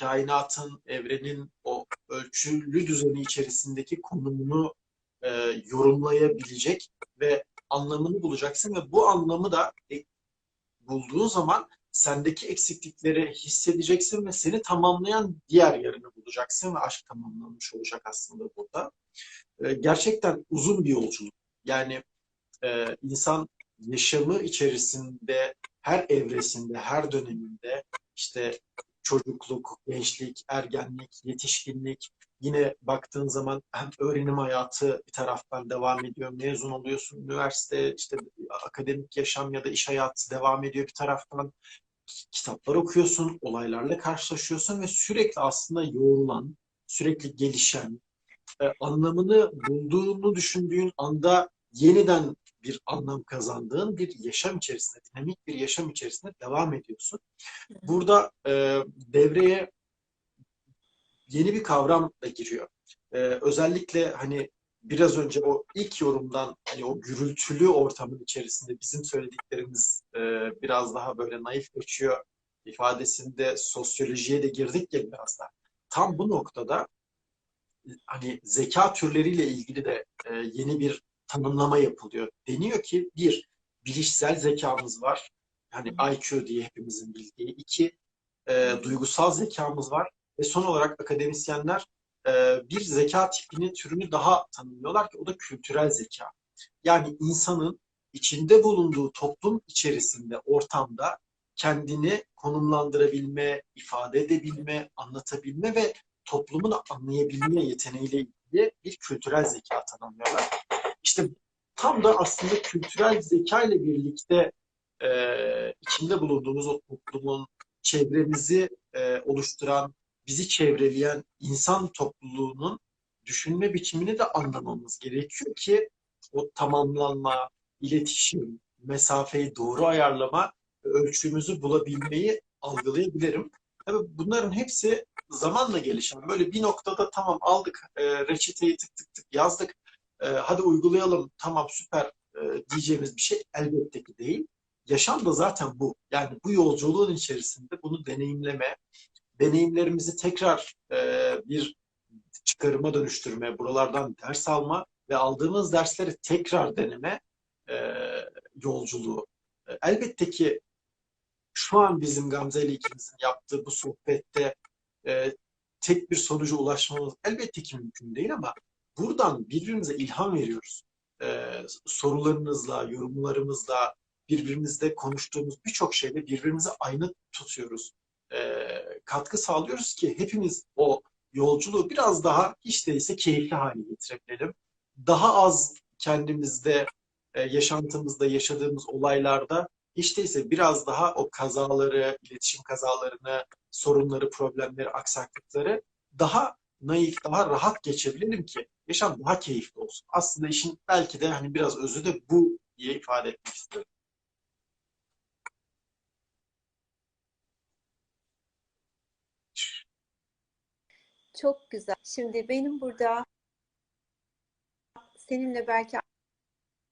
kainatın, evrenin o ölçülü düzeni içerisindeki konumunu e, yorumlayabilecek ve anlamını bulacaksın ve bu anlamı da e, bulduğun zaman sendeki eksiklikleri hissedeceksin ve seni tamamlayan diğer yarını bulacaksın ve aşk tamamlanmış olacak aslında burada. E, gerçekten uzun bir yolculuk. Yani e, insan yaşamı içerisinde her evresinde, her döneminde işte çocukluk, gençlik, ergenlik, yetişkinlik, yine baktığın zaman hem öğrenim hayatı bir taraftan devam ediyor, mezun oluyorsun, üniversite, işte akademik yaşam ya da iş hayatı devam ediyor bir taraftan. Kitaplar okuyorsun, olaylarla karşılaşıyorsun ve sürekli aslında yoğrulan, sürekli gelişen, e, anlamını bulduğunu düşündüğün anda yeniden bir anlam kazandığın bir yaşam içerisinde, dinamik bir yaşam içerisinde devam ediyorsun. Burada e, devreye yeni bir kavram da giriyor. E, özellikle hani biraz önce o ilk yorumdan hani o gürültülü ortamın içerisinde bizim söylediklerimiz e, biraz daha böyle naif geçiyor ifadesinde sosyolojiye de girdik ya biraz da. Tam bu noktada hani zeka türleriyle ilgili de e, yeni bir tanımlama yapılıyor. Deniyor ki bir, bilişsel zekamız var. Hani IQ diye hepimizin bildiği. iki e, duygusal zekamız var. Ve son olarak akademisyenler e, bir zeka tipini, türünü daha tanımlıyorlar ki o da kültürel zeka. Yani insanın içinde bulunduğu toplum içerisinde, ortamda kendini konumlandırabilme, ifade edebilme, anlatabilme ve toplumunu anlayabilme yeteneğiyle ilgili bir kültürel zeka tanımlıyorlar. İşte tam da aslında kültürel zeka ile birlikte e, içinde bulunduğumuz o toplumun çevremizi e, oluşturan, bizi çevreleyen insan topluluğunun düşünme biçimini de anlamamız gerekiyor ki o tamamlanma, iletişim, mesafeyi doğru ayarlama, ölçümüzü bulabilmeyi algılayabilirim. Tabii bunların hepsi zamanla gelişen. Böyle bir noktada tamam aldık e, reçeteyi tık tık tık yazdık e, hadi uygulayalım tamam süper e, diyeceğimiz bir şey elbette ki değil. Yaşam da zaten bu. Yani bu yolculuğun içerisinde bunu deneyimleme, deneyimlerimizi tekrar e, bir çıkarıma dönüştürme, buralardan ders alma ve aldığımız dersleri tekrar deneme e, yolculuğu. E, elbette ki şu an bizim Gamze ile ikimizin yaptığı bu sohbette e, tek bir sonuca ulaşmamız elbette ki mümkün değil ama buradan birbirimize ilham veriyoruz. Ee, sorularımızla, yorumlarımızla, birbirimizle konuştuğumuz birçok şeyle birbirimize aynı tutuyoruz. Ee, katkı sağlıyoruz ki hepimiz o yolculuğu biraz daha hiç değilse keyifli hale getirebilelim. Daha az kendimizde, e, yaşantımızda yaşadığımız olaylarda hiç değilse biraz daha o kazaları, iletişim kazalarını, sorunları, problemleri, aksaklıkları daha naif, daha rahat geçebilirim ki yaşam daha keyifli olsun. Aslında işin belki de hani biraz özü de bu diye ifade etmek istiyorum. Çok güzel. Şimdi benim burada seninle belki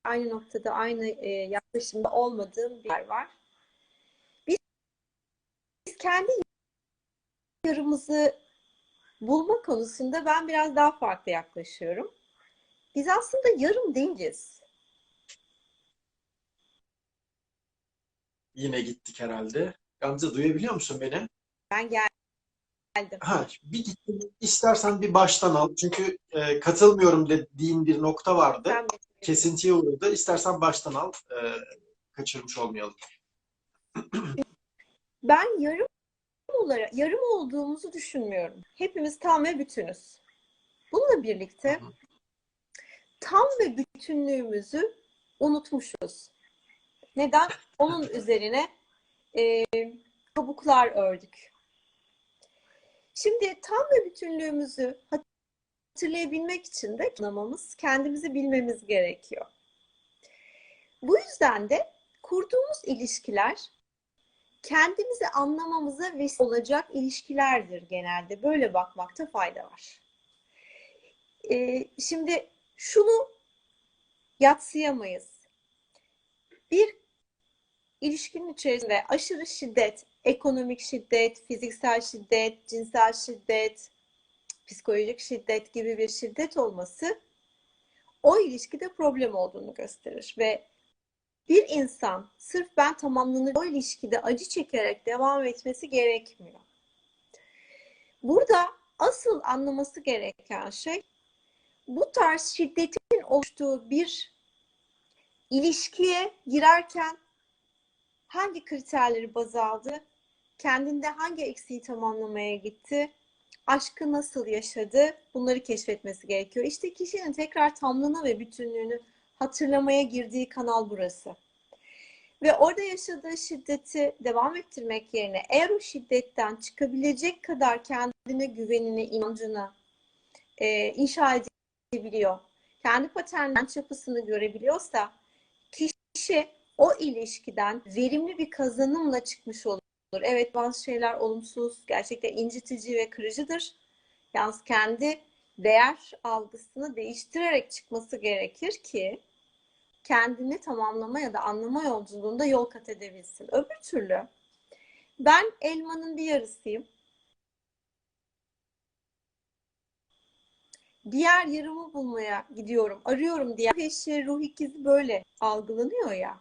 aynı noktada, aynı e, yaklaşımda olmadığım bir yer var. Biz, biz kendi yarımızı bulma konusunda ben biraz daha farklı yaklaşıyorum. Biz aslında yarım değiliz. Yine gittik herhalde. Gamze duyabiliyor musun beni? Ben geldim. Ha, bir gittim. İstersen bir baştan al. Çünkü e, katılmıyorum dediğin bir nokta vardı. De- Kesintiye uğradı. İstersen baştan al. E, kaçırmış olmayalım. Ben yarım olarak yarım olduğumuzu düşünmüyorum. Hepimiz tam ve bütünüz. Bununla birlikte tam ve bütünlüğümüzü unutmuşuz. Neden? Onun üzerine e, kabuklar ördük. Şimdi tam ve bütünlüğümüzü hatırlayabilmek için de anlamamız, kendimizi bilmemiz gerekiyor. Bu yüzden de kurduğumuz ilişkiler kendimizi anlamamıza vesile olacak ilişkilerdir genelde. Böyle bakmakta fayda var. Ee, şimdi şunu yatsıyamayız. Bir ilişkinin içerisinde aşırı şiddet, ekonomik şiddet, fiziksel şiddet, cinsel şiddet, psikolojik şiddet gibi bir şiddet olması o ilişkide problem olduğunu gösterir ve bir insan sırf ben tamamlanır o ilişkide acı çekerek devam etmesi gerekmiyor. Burada asıl anlaması gereken şey bu tarz şiddetin oluştuğu bir ilişkiye girerken hangi kriterleri baz aldı, kendinde hangi eksiği tamamlamaya gitti, aşkı nasıl yaşadı, bunları keşfetmesi gerekiyor. İşte kişinin tekrar tamlığına ve bütünlüğünü hatırlamaya girdiği kanal burası. Ve orada yaşadığı şiddeti devam ettirmek yerine eğer o şiddetten çıkabilecek kadar kendine güvenini, inancını e, inşa edebiliyor, kendi paternlerin yapısını görebiliyorsa kişi o ilişkiden verimli bir kazanımla çıkmış olur. Evet bazı şeyler olumsuz, gerçekten incitici ve kırıcıdır. Yalnız kendi değer algısını değiştirerek çıkması gerekir ki kendini tamamlama ya da anlama yolculuğunda yol kat edebilsin. Öbür türlü ben elmanın bir yarısıyım. Diğer yarımı bulmaya gidiyorum. Arıyorum diye. Eşi, ruh ikizi böyle algılanıyor ya.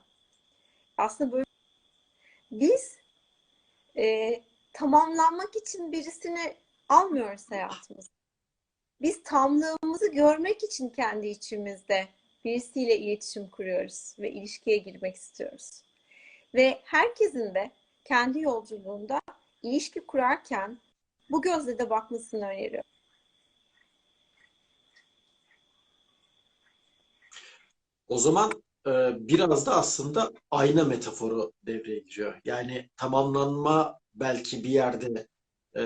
Aslında böyle biz e, tamamlanmak için birisini almıyoruz hayatımıza. Biz tamlığımızı görmek için kendi içimizde birisiyle iletişim kuruyoruz ve ilişkiye girmek istiyoruz. Ve herkesin de kendi yolculuğunda ilişki kurarken bu gözle de bakmasını öneriyorum. O zaman e, biraz da aslında ayna metaforu devreye giriyor. Yani tamamlanma belki bir yerde e,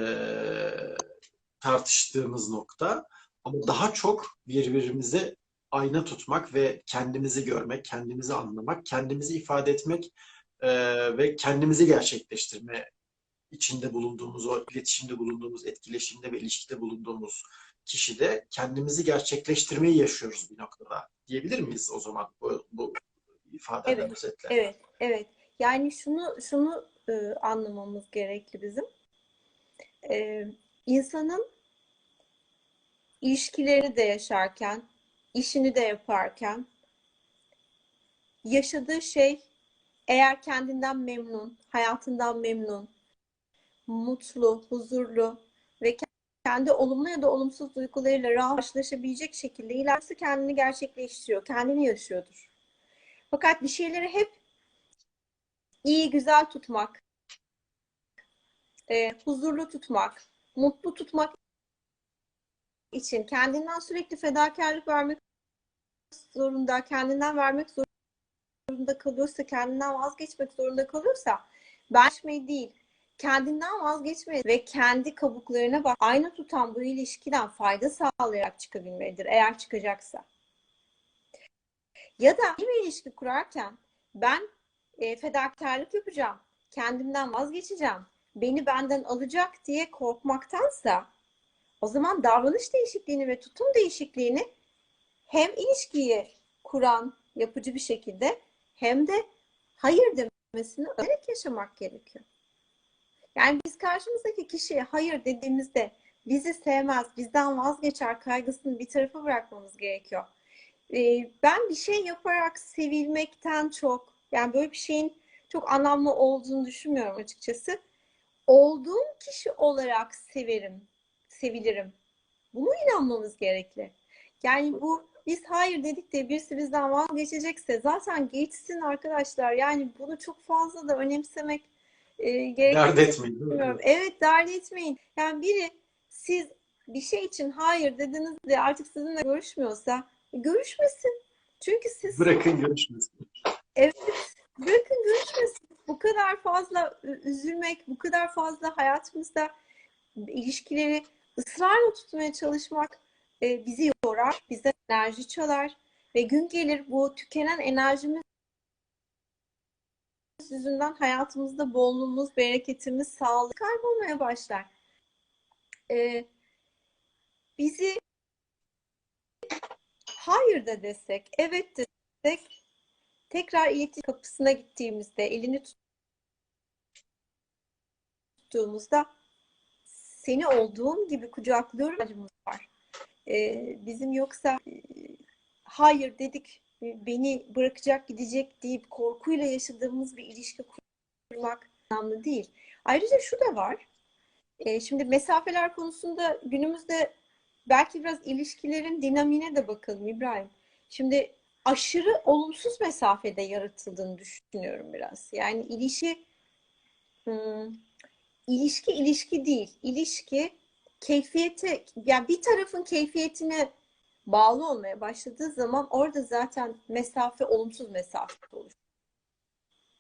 tartıştığımız nokta ama daha çok birbirimize ayna tutmak ve kendimizi görmek, kendimizi anlamak, kendimizi ifade etmek e, ve kendimizi gerçekleştirme içinde bulunduğumuz, o iletişimde bulunduğumuz, etkileşimde ve ilişkide bulunduğumuz kişide kendimizi gerçekleştirmeyi yaşıyoruz bir noktada. Diyebilir miyiz o zaman bu, bu ifadeler Evet, özetle? Evet, evet. Yani şunu şunu e, anlamamız gerekli bizim. E, insanın ilişkilerini de yaşarken, işini de yaparken yaşadığı şey eğer kendinden memnun, hayatından memnun, mutlu, huzurlu ve kendi olumlu ya da olumsuz duygularıyla rahatlaşabilecek şekilde ilerisi kendini gerçekleştiriyor, kendini yaşıyordur. Fakat bir şeyleri hep iyi, güzel tutmak, e, huzurlu tutmak, mutlu tutmak için kendinden sürekli fedakarlık vermek zorunda, kendinden vermek zorunda kalıyorsa, kendinden vazgeçmek zorunda kalıyorsa ben değil, kendinden vazgeçmeye ve kendi kabuklarına bak ayna tutan bu ilişkiden fayda sağlayarak çıkabilmelidir eğer çıkacaksa. Ya da bir ilişki kurarken ben e, fedakarlık yapacağım, kendimden vazgeçeceğim, beni benden alacak diye korkmaktansa o zaman davranış değişikliğini ve tutum değişikliğini hem ilişkiyi kuran yapıcı bir şekilde hem de hayır demesini öğrenerek yaşamak gerekiyor. Yani biz karşımızdaki kişiye hayır dediğimizde bizi sevmez, bizden vazgeçer kaygısını bir tarafa bırakmamız gerekiyor. Ee, ben bir şey yaparak sevilmekten çok, yani böyle bir şeyin çok anlamlı olduğunu düşünmüyorum açıkçası. Olduğum kişi olarak severim, sevilirim. Buna inanmamız gerekli. Yani bu biz hayır dedik de birisi bizden vazgeçecekse zaten geçsin arkadaşlar. Yani bunu çok fazla da önemsemek e, gerekli. Dert etmeyin. Evet dert etmeyin. Yani biri siz bir şey için hayır dediniz de artık sizinle görüşmüyorsa görüşmesin. Çünkü siz Bırakın görüşmesin. evet bırakın görüşmesin. Bu kadar fazla üzülmek, bu kadar fazla hayatımızda ilişkileri ısrarla tutmaya çalışmak e, bizi yorar, bize enerji çalar ve gün gelir bu tükenen enerjimiz yüzünden hayatımızda bolluğumuz, bereketimiz, sağlık kaybolmaya başlar. E, bizi hayır da desek, evet de desek, tekrar iletişim kapısına gittiğimizde elini buluştuğumuzda seni olduğum gibi kucaklıyorum acımız var. Ee, bizim yoksa e, hayır dedik e, beni bırakacak gidecek deyip korkuyla yaşadığımız bir ilişki kurmak anlamlı değil. Ayrıca şu da var. Şimdi mesafeler konusunda günümüzde belki biraz ilişkilerin dinamiğine de bakalım İbrahim. Şimdi aşırı olumsuz mesafede yaratıldığını düşünüyorum biraz. Yani ilişki hmm, ilişki ilişki değil. İlişki keyfiyete yani bir tarafın keyfiyetine bağlı olmaya başladığı zaman orada zaten mesafe olumsuz mesafe olur.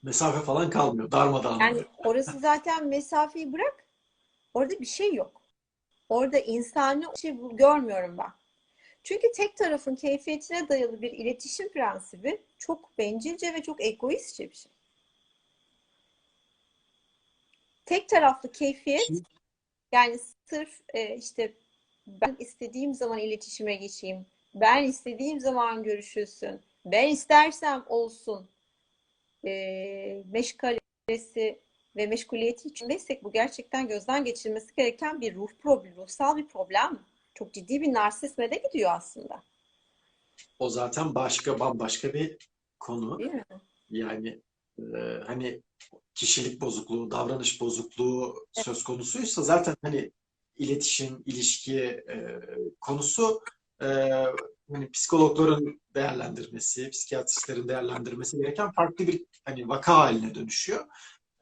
Mesafe falan kalmıyor. Darmadağın Yani orası zaten mesafeyi bırak. Orada bir şey yok. Orada insani şey görmüyorum ben. Çünkü tek tarafın keyfiyetine dayalı bir iletişim prensibi çok bencilce ve çok egoistçe bir şey. Tek taraflı keyfiyet yani sırf e, işte ben istediğim zaman iletişime geçeyim, ben istediğim zaman görüşülsün, ben istersem olsun e, meşgalesi ve meşguliyeti içindeysek bu gerçekten gözden geçirilmesi gereken bir ruh problemi, ruhsal bir problem. Çok ciddi bir narsizme de gidiyor aslında. O zaten başka bambaşka bir konu. Değil mi? Yani e, hani kişilik bozukluğu, davranış bozukluğu söz konusuysa zaten hani iletişim, ilişki e, konusu e, hani psikologların değerlendirmesi, psikiyatristlerin değerlendirmesi gereken farklı bir hani vaka haline dönüşüyor.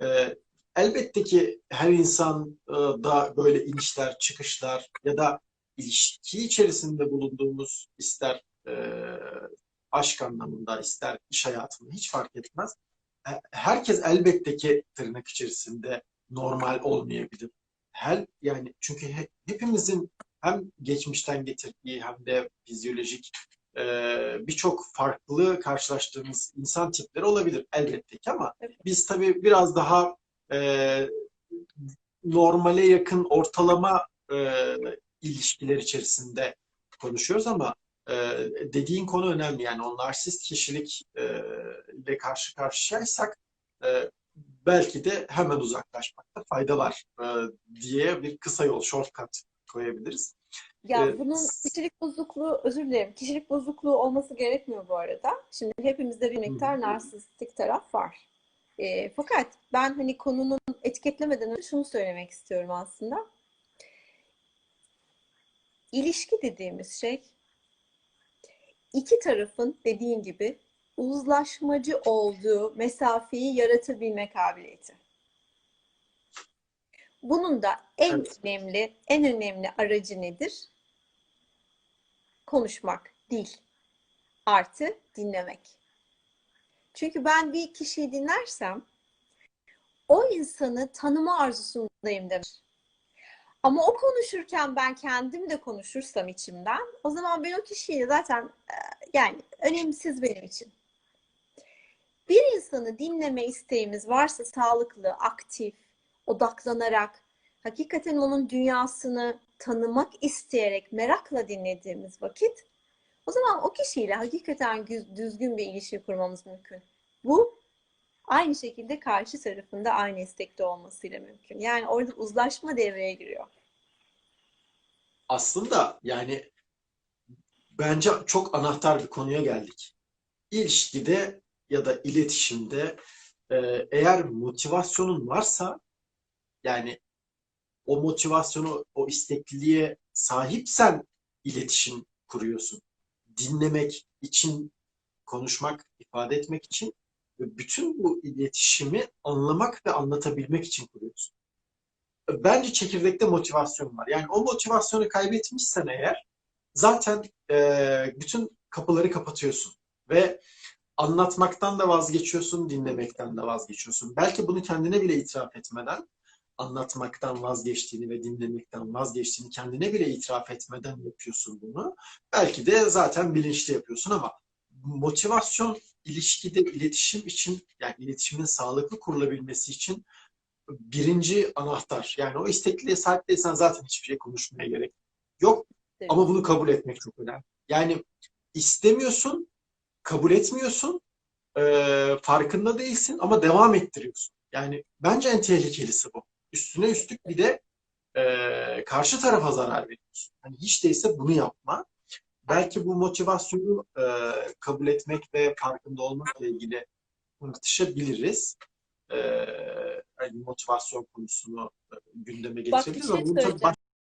E, elbette ki her insan e, da böyle inişler, çıkışlar ya da ilişki içerisinde bulunduğumuz ister e, aşk anlamında, ister iş hayatında hiç fark etmez. Herkes elbette ki tırnak içerisinde normal olmayabilir. Her yani çünkü he- hepimizin hem geçmişten getirdiği hem de fizyolojik e, birçok farklı karşılaştığımız insan tipleri olabilir elbette ki ama biz tabii biraz daha e, normale yakın ortalama e, ilişkiler içerisinde konuşuyoruz ama e, dediğin konu önemli. Yani o narsist kişilik e, karşı karşıyaysak e, belki de hemen uzaklaşmakta fayda var e, diye bir kısa yol, shortcut koyabiliriz. Ya Ee, bunun kişilik bozukluğu, özür dilerim, kişilik bozukluğu olması gerekmiyor bu arada. Şimdi hepimizde bir miktar narsistik taraf var. E, fakat ben hani konunun etiketlemeden önce şunu söylemek istiyorum aslında. İlişki dediğimiz şey iki tarafın dediğin gibi uzlaşmacı olduğu mesafeyi yaratabilme kabiliyeti. Bunun da en Evet. önemli, en önemli aracı nedir? Konuşmak, dil. Artı dinlemek. Çünkü ben bir kişiyi dinlersem o insanı tanıma arzusundayım demek. Ama o konuşurken ben kendim de konuşursam içimden o zaman ben o kişiyi zaten e, yani önemsiz benim için. Bir insanı dinleme isteğimiz varsa sağlıklı, aktif, odaklanarak, hakikaten onun dünyasını tanımak isteyerek, merakla dinlediğimiz vakit o zaman o kişiyle hakikaten düzgün bir ilişki kurmamız mümkün. Bu aynı şekilde karşı tarafında aynı istekte olmasıyla mümkün. Yani orada uzlaşma devreye giriyor. Aslında yani bence çok anahtar bir konuya geldik. İlişkide ya da iletişimde e, eğer motivasyonun varsa yani o motivasyonu, o istekliliğe sahipsen iletişim kuruyorsun. Dinlemek için, konuşmak, ifade etmek için ve bütün bu iletişimi anlamak ve anlatabilmek için kuruyorsun. Bence çekirdekte motivasyon var. Yani o motivasyonu kaybetmişsen eğer zaten e, bütün kapıları kapatıyorsun ve anlatmaktan da vazgeçiyorsun, dinlemekten de vazgeçiyorsun. Belki bunu kendine bile itiraf etmeden anlatmaktan vazgeçtiğini ve dinlemekten vazgeçtiğini kendine bile itiraf etmeden yapıyorsun bunu. Belki de zaten bilinçli yapıyorsun ama motivasyon ilişkide iletişim için yani iletişimin sağlıklı kurulabilmesi için birinci anahtar. Yani o istekliğe sahip değilsen zaten hiçbir şey konuşmaya gerek yok. Evet. Ama bunu kabul etmek çok önemli. Yani istemiyorsun, kabul etmiyorsun, e, farkında değilsin ama devam ettiriyorsun. Yani bence en tehlikelisi bu. Üstüne üstlük bir de e, karşı tarafa zarar veriyorsun. Yani hiç değilse bunu yapma. Belki bu motivasyonu e, kabul etmek ve farkında olmakla ilgili tartışabiliriz e, motivasyon konusunu e, gündeme getirebiliriz Bak, şey ama şey bunu